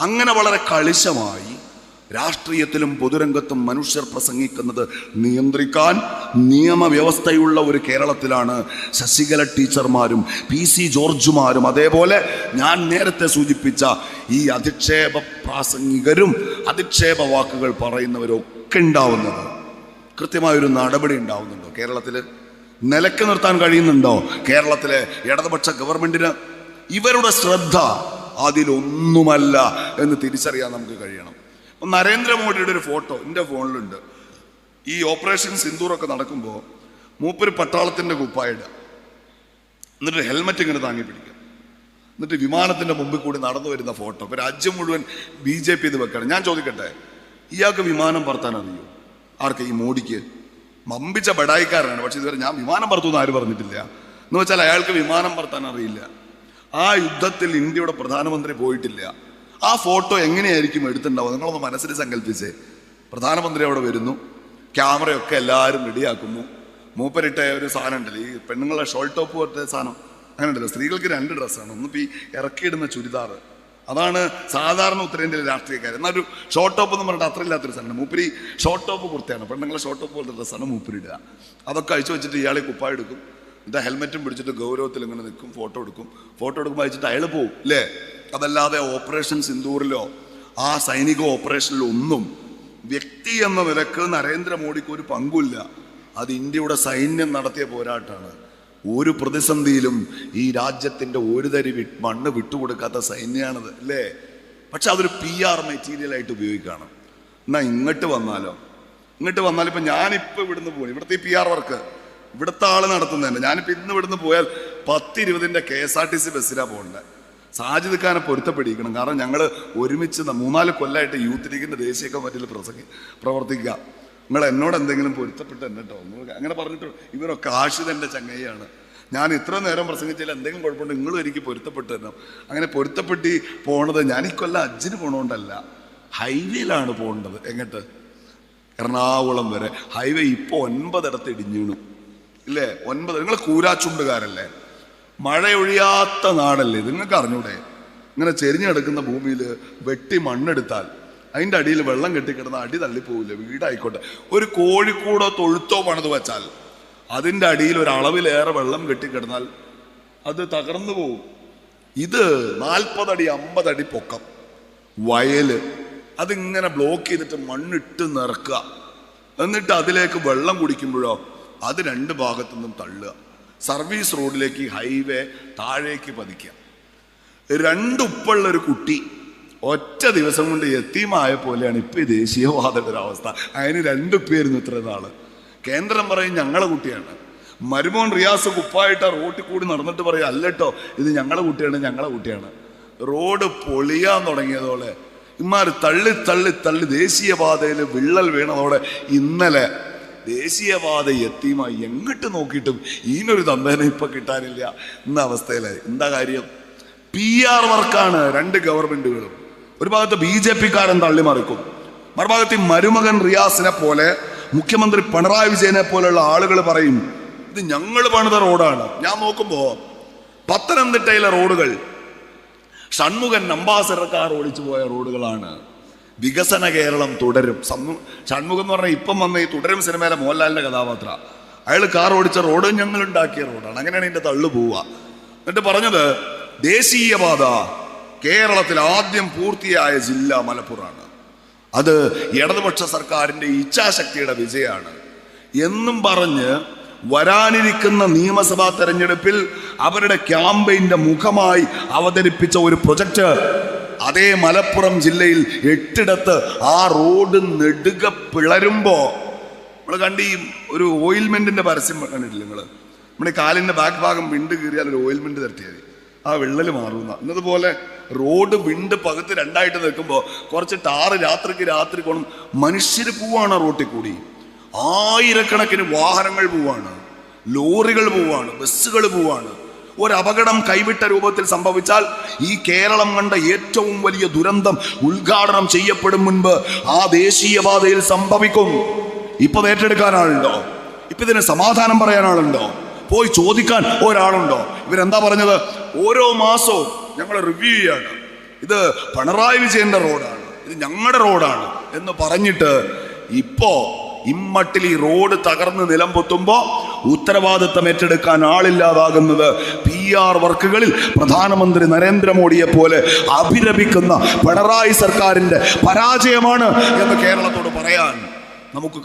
അങ്ങനെ വളരെ കളിശമായി രാഷ്ട്രീയത്തിലും പൊതുരംഗത്തും മനുഷ്യർ പ്രസംഗിക്കുന്നത് നിയന്ത്രിക്കാൻ നിയമവ്യവസ്ഥയുള്ള ഒരു കേരളത്തിലാണ് ശശികല ടീച്ചർമാരും പി സി ജോർജുമാരും. അതേപോലെ ഞാൻ നേരത്തെ സൂചിപ്പിച്ച ഈ അധിക്ഷേപ പ്രാസംഗികരും അധിക്ഷേപ വാക്കുകൾ പറയുന്നവരും ഒക്കെ ഉണ്ടാവുന്നത്. കൃത്യമായൊരു നടപടി ഉണ്ടാവുന്നുണ്ടോ കേരളത്തിൽ നിലയ്ക്ക് നിർത്താൻ കഴിയുന്നുണ്ടോ? കേരളത്തിലെ ഇടതുപക്ഷ ഗവൺമെന്റിന് ഇവരുടെ ശ്രദ്ധ അതിലൊന്നുമല്ല എന്ന് തിരിച്ചറിയാൻ നമുക്ക് കഴിയണം. നരേന്ദ്രമോദിയുടെ ഒരു ഫോട്ടോ എന്റെ ഫോണിലുണ്ട്. ഈ ഓപ്പറേഷൻ സിന്ദൂറൊക്കെ നടക്കുമ്പോൾ മൂപ്പര് പട്ടാളത്തിന്റെ കുപ്പായിടുക എന്നിട്ട് ഹെൽമറ്റ് ഇങ്ങനെ താങ്ങി പിടിക്കുക എന്നിട്ട് വിമാനത്തിന്റെ മുമ്പിൽ കൂടി നടന്നു വരുന്ന ഫോട്ടോ. ഇപ്പോൾ രാജ്യം മുഴുവൻ ബി ജെ പി ഇത് വെക്കണം. ഞാൻ ചോദിക്കട്ടെ ഇയാൾക്ക് വിമാനം പറത്താൻ അറിയോ? ആർക്ക് ഈ മോഡിക്ക്? മമ്പിച്ച ബഡായിക്കാരനാണ്. പക്ഷെ ഇതുവരെ ഞാൻ വിമാനം പറത്തു എന്ന് ആരും പറഞ്ഞിട്ടില്ല? എന്ന് വെച്ചാൽ അയാൾക്ക് വിമാനം പറത്താൻ അറിയില്ല. ആ യുദ്ധത്തിൽ ഇന്ത്യയുടെ പ്രധാനമന്ത്രി പോയിട്ടില്ല. ആ ഫോട്ടോ എങ്ങനെയായിരിക്കും എടുത്തിട്ടുണ്ടാവുക? നിങ്ങളൊന്ന് മനസ്സിൽ സങ്കല്പിച്ചേ. പ്രധാനമന്ത്രി അവിടെ വരുന്നു. ക്യാമറയൊക്കെ എല്ലാവരും റെഡിയാക്കുന്നു. മൂപ്പരിട്ട ഒരു സാധനം ഉണ്ടല്ലോ ഈ പെണ്ണുങ്ങളുടെ ഷോൾട്ട് ടോപ്പ് പോലത്തെ സാധനം. അങ്ങനെ ഉണ്ടല്ലോ സ്ത്രീകൾക്ക് രണ്ട് ഡ്രസ്സാണ്. ഒന്നിപ്പോൾ ഈ ഇറക്കിയിടുന്ന ചുരിദാർ. അതാണ് സാധാരണ ഉത്തരേന്ത്യയിലെ രാഷ്ട്രീയക്കാർ എന്നാൽ ഒരു ഷോർട്ട് ടോപ്പ് എന്ന് പറഞ്ഞിട്ട് അത്രയില്ലാത്തൊരു സാധനം മൂപ്പരി ഷോർട്ട് ടോപ്പ് കുർത്തയാണ്. പെണ്ണുങ്ങളെ ഷോർട്ട് ടോപ്പ് പോലത്തെ ഡ്രസ്സാണ് മൂപ്പരിടുക. അതൊക്കെ അഴിച്ചു വെച്ചിട്ട് ഇയാളെ കുപ്പായ എന്നിട്ട് ഹെൽമെറ്റും പിടിച്ചിട്ട് ഗൗരവത്തിൽ ഇങ്ങനെ നിൽക്കും ഫോട്ടോ എടുക്കും. ഫോട്ടോ എടുക്കുമ്പോൾ അയച്ചിട്ട് അയാൾ പോവും അല്ലേ അതല്ലാതെ ഓപ്പറേഷൻ സിന്ദൂറിലോ ആ സൈനിക ഓപ്പറേഷനിലോ ഒന്നും വ്യക്തി എന്ന നിലയ്ക്ക് നരേന്ദ്രമോദിക്ക് ഒരു പങ്കുമില്ല. അത് ഇന്ത്യയുടെ സൈന്യം നടത്തിയ പോരാട്ടമാണ്. ഒരു പ്രതിസന്ധിയിലും ഈ രാജ്യത്തിന്റെ ഒരു തരി മണ്ണ് വിട്ടുകൊടുക്കാത്ത സൈന്യമാണത് അല്ലേ പക്ഷെ അതൊരു പി ആർ മെറ്റീരിയലായിട്ട് ഉപയോഗിക്കുകയാണ് എന്നാൽ ഇങ്ങോട്ട് വന്നാലോ? ഇങ്ങോട്ട് വന്നാൽ ഞാനിപ്പോൾ ഞാനിപ്പോ ഇവിടുന്ന് പോകും ഇവിടുത്തെ ഈ പി ആർ വർക്ക് ഇവിടുത്തെ ആൾ നടത്തുന്നതന്നെ. ഞാനിപ്പോ ഇന്ന് ഇവിടുന്ന് പോയാൽ പത്ത് ഇരുപതിന്റെ K S R T C ബസ്സിലാണ് പോകേണ്ടത് സാജിദ്ഖാനെ പൊരുത്തപ്പെടിയിക്കണം കാരണം ഞങ്ങൾ ഒരുമിച്ച് മൂന്നാൽ കൊല്ലമായിട്ട് യൂത്ത് ലീഗിന്റെ ദേശീയ കമ്മിറ്റിയിൽ പ്രസംഗി പ്രവർത്തിക്കുക. നിങ്ങൾ എന്നോട് എന്തെങ്കിലും പൊരുത്തപ്പെട്ട് എന്നെ അങ്ങനെ പറഞ്ഞിട്ട് ഇവരൊക്കെ ആഷിതന്റെ ചങ്ങയാണ് ഞാൻ ഇത്ര നേരം പ്രസംഗിച്ചാൽ എന്തെങ്കിലും കുഴപ്പമുണ്ട് നിങ്ങളും എനിക്ക് പൊരുത്തപ്പെട്ട് തരണം. അങ്ങനെ പൊരുത്തപ്പെട്ടി പോണത് ഞാൻ ഈ കൊല്ലം അജ്ജിന് പോണോണ്ടല്ല. ഹൈവേയിലാണ് പോകേണ്ടത്. എങ്ങോട്ട്? എറണാകുളം വരെ. ഹൈവേ ഇപ്പോൾ ഒൻപതിടത്ത് ഇടിഞ്ഞീണു. ഇല്ലേ ഒൻപത്. നിങ്ങൾ കൂരാച്ചുണ്ടുകാരല്ലേ? മഴയൊഴിയാത്ത നാടല്ലേ? നിങ്ങൾക്ക് അറിഞ്ഞൂടെ? ഇങ്ങനെ ചെരിഞ്ഞു കിടക്കുന്ന ഭൂമിയിൽ വെട്ടി മണ്ണെടുത്താൽ അതിന്റെ അടിയിൽ വെള്ളം കെട്ടിക്കിടന്ന അടി തള്ളിപ്പോവില്ല. വീടായിക്കോട്ടെ. ഒരു കോഴിക്കൂടോ തൊഴുത്തോ പണിത് വെച്ചാൽ അതിന്റെ അടിയിൽ ഒരളവിലേറെ വെള്ളം കെട്ടിക്കിടന്നാൽ അത് തകർന്നു പോവും. ഇത് നാൽപ്പതടി അമ്പതടി പൊക്കം. വയൽ. അതിങ്ങനെ ബ്ലോക്ക് ചെയ്തിട്ട് മണ്ണിട്ട് നിറക്കുക. എന്നിട്ട് അതിലേക്ക് വെള്ളം കുടിക്കുമ്പോഴോ അത് രണ്ട് ഭാഗത്തു നിന്നും തള്ളുക. സർവീസ് റോഡിലേക്ക് ഹൈവേ താഴേക്ക് പതിക്കുക. രണ്ടുപ്പുള്ള ഒരു കുട്ടി ഒറ്റ ദിവസം കൊണ്ട് എത്തിയുമായ പോലെയാണ് ഇപ്പം ഈ ദേശീയവാദയുടെ ഒരു അവസ്ഥ. അതിന് രണ്ടുപ്പേരുന്നു ഇത്ര നാൾ. കേന്ദ്രം പറയും ഞങ്ങളെ കുട്ടിയാണ്. മരുമോൻ റിയാസ് കുപ്പായിട്ട് റോട്ടിൽ കൂടി നടന്നിട്ട് പറയും അല്ലട്ടോ ഇത് ഞങ്ങളെ കുട്ടിയാണ് ഞങ്ങളെ കുട്ടിയാണ്. റോഡ് പൊളിയാൻ തുടങ്ങിയതോടെ ഇമാര് തള്ളി തള്ളി തള്ളി ദേശീയപാതയിൽ വിള്ളൽ വീണതോടെ ഇന്നലെ ദേശീയപാത എത്തിയുമായി എങ്ങോട്ട് നോക്കിയിട്ടും ഈനൊരു തന്തേനെ ഇപ്പൊ കിട്ടാനില്ല. എന്ന അവസ്ഥയിലായി. എന്താ കാര്യം? പി ആർ വർക്കാണ് രണ്ട് ഗവൺമെന്റുകളും. ഒരു ഭാഗത്ത് ബി ജെ പിക്കാരൻ തള്ളിമറിക്കും. മറുഭാഗത്ത് മരുമകൻ റിയാസിനെ പോലെ മുഖ്യമന്ത്രി പിണറായി വിജയനെ പോലെയുള്ള ആളുകൾ പറയും ഇത് ഞങ്ങൾ പണിത റോഡാണ്. ഞാൻ നോക്കുമ്പോ പത്തനംതിട്ടയിലെ റോഡുകൾ ഷൺമുഖൻ അംബാസഡർക്കാർ ഓടിച്ചു പോയ റോഡുകളാണ്. വികസന കേരളം തുടരും. ഷൺമുഖം എന്ന് പറഞ്ഞാൽ ഇപ്പം വന്ന ഈ തുടരും സിനിമയിലെ മോഹൻലാലിന്റെ കഥാപാത്ര. അയാൾ കാർ ഓടിച്ച റോഡ് ഞങ്ങൾ ഉണ്ടാക്കിയ റോഡാണ്. അങ്ങനെയാണ് എന്റെ തള്ളു പോവുക. എന്നിട്ട് പറഞ്ഞത് ദേശീയപാത കേരളത്തിൽ ആദ്യം പൂർത്തിയായ ജില്ല മലപ്പുറമാണ്. അത് ഇടതുപക്ഷ സർക്കാരിന്റെ ഇച്ഛാശക്തിയുടെ വിജയമാണ്. എന്നും പറഞ്ഞ് വരാനിരിക്കുന്ന നിയമസഭാ തെരഞ്ഞെടുപ്പിൽ അവരുടെ ക്യാമ്പയിന്റെ മുഖമായി അവതരിപ്പിച്ച ഒരു പ്രൊജക്ട് അതേ മലപ്പുറം ജില്ലയിൽ എട്ടിടത്ത് ആ റോഡ് നെടുക പിളരുമ്പോ നമ്മൾ കണ്ട് ഒരു ഓയിൽമെന്റിന്റെ പരസ്യം കണ്ടിട്ടില്ല നിങ്ങൾ നമ്മുടെ കാലിന്റെ ബാക്ക് ഭാഗം വിണ്ട് കീറിയാൽ ഒരു ഓയിൽമെന്റ് തട്ടിയത് ആ വിള്ളൽ മാറുന്ന. എന്നതുപോലെ റോഡ് വിണ്ട് പകുത്ത് രണ്ടായിട്ട് നിൽക്കുമ്പോൾ കുറച്ച് ടാറ് രാത്രിക്ക് രാത്രി കോണം മനുഷ്യർ പോവാണ് റോട്ടിൽ കൂടി. ആയിരക്കണക്കിന് വാഹനങ്ങൾ പോവാണ്. ലോറികൾ പോവാണ്. ബസ്സുകൾ പോവാണ്. ഒരു അപകടം കൈവിട്ട രൂപത്തിൽ സംഭവിച്ചാൽ ഈ കേരളം കണ്ട ഏറ്റവും വലിയ ദുരന്തം ഉദ്ഘാടനം ചെയ്യപ്പെടും മുൻപ് ആ ദേശീയപാതയിൽ സംഭവിക്കും. ഇപ്പൊ ഏറ്റെടുക്കാനാളുണ്ടോ? ഇപ്പൊ ഇതിന് സമാധാനം പറയാനാളുണ്ടോ? പോയി ചോദിക്കാൻ ഒരാളുണ്ടോ? ഇവരെന്താ പറഞ്ഞത്? ഓരോ മാസവും ഞങ്ങൾ റിവ്യൂ ചെയ്യാണ്. ഇത് പിണറായി വിജയന്റെ റോഡാണ്. ഇത് ഞങ്ങളുടെ റോഡാണ് എന്ന് പറഞ്ഞിട്ട് ഇപ്പോ ഇമ്മട്ടിൽ ഈ റോഡ് തകർന്ന് നിലംപൊത്തുമ്പോ ഉത്തരവാദിത്തം ഏറ്റെടുക്കാൻ ആളില്ലാതാകുന്നത് പി ആർ വർക്കുകളിൽ പ്രധാനമന്ത്രി നരേന്ദ്രമോദിയെ പോലെ അഭിരമിക്കുന്ന പിണറായി സർക്കാരിന്റെ പരാജയമാണ് എന്ന് കേരളത്തോട് പറയാൻ നമുക്ക്